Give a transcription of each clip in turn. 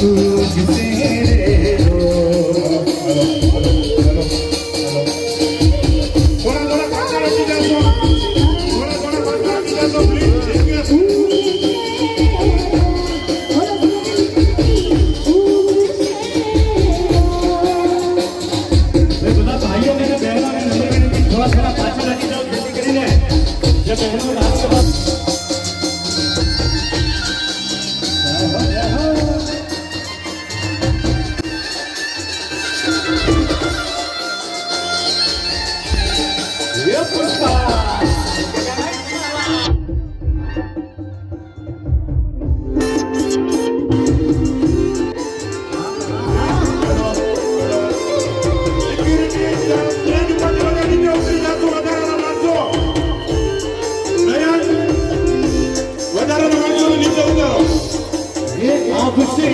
you the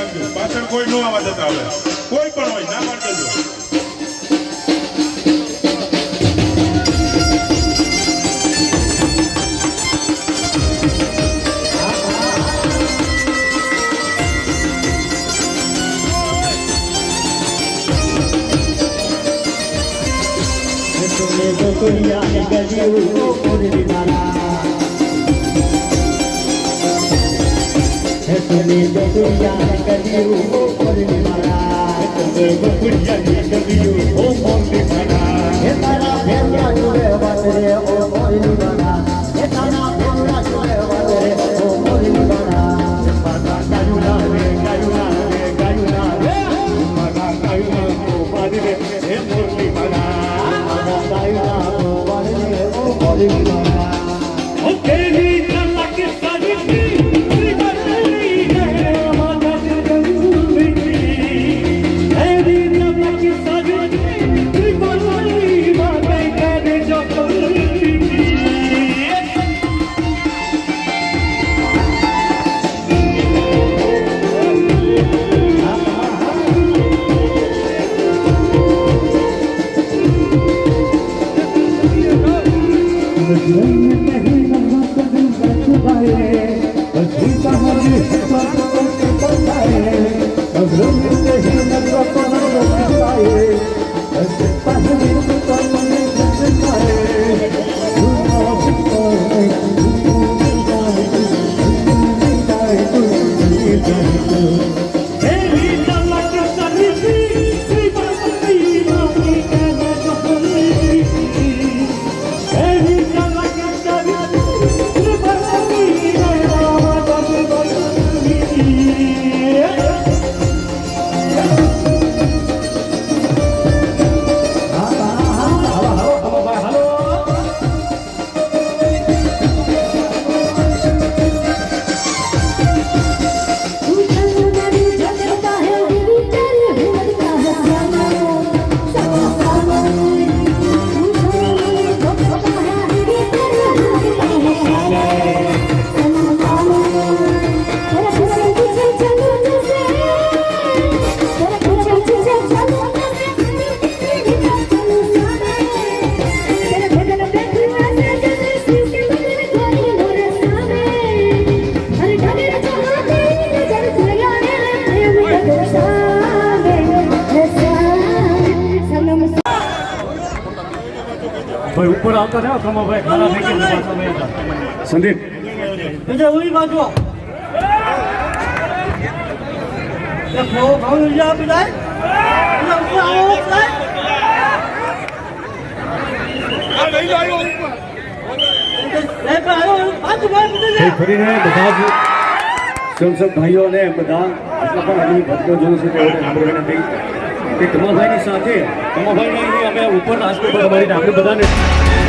રાખજો પાછળ કોઈ નો આવા જતા આવે કોઈ પણ હોય, ના મારી દેજો. ગયું પૂરી દીધા I'm to be a little bit of a little bit of a little bit of ભાઈ ઉપર આવતા જાઓ કમાભાઈ પાછા વહી જાઓ. સંદીપ. બીજા ઉઈ બાજુ. ફરીને બધા જ સંસદ ભાઈઓને બધા આટલા પણ અહીં ભક્તજનો છે તેઓને વિનંતી કે કમાભાઈની સાથે કમાભાઈને અહીં અમે ઉપર નાસ્તો મળીને આપણે બધાને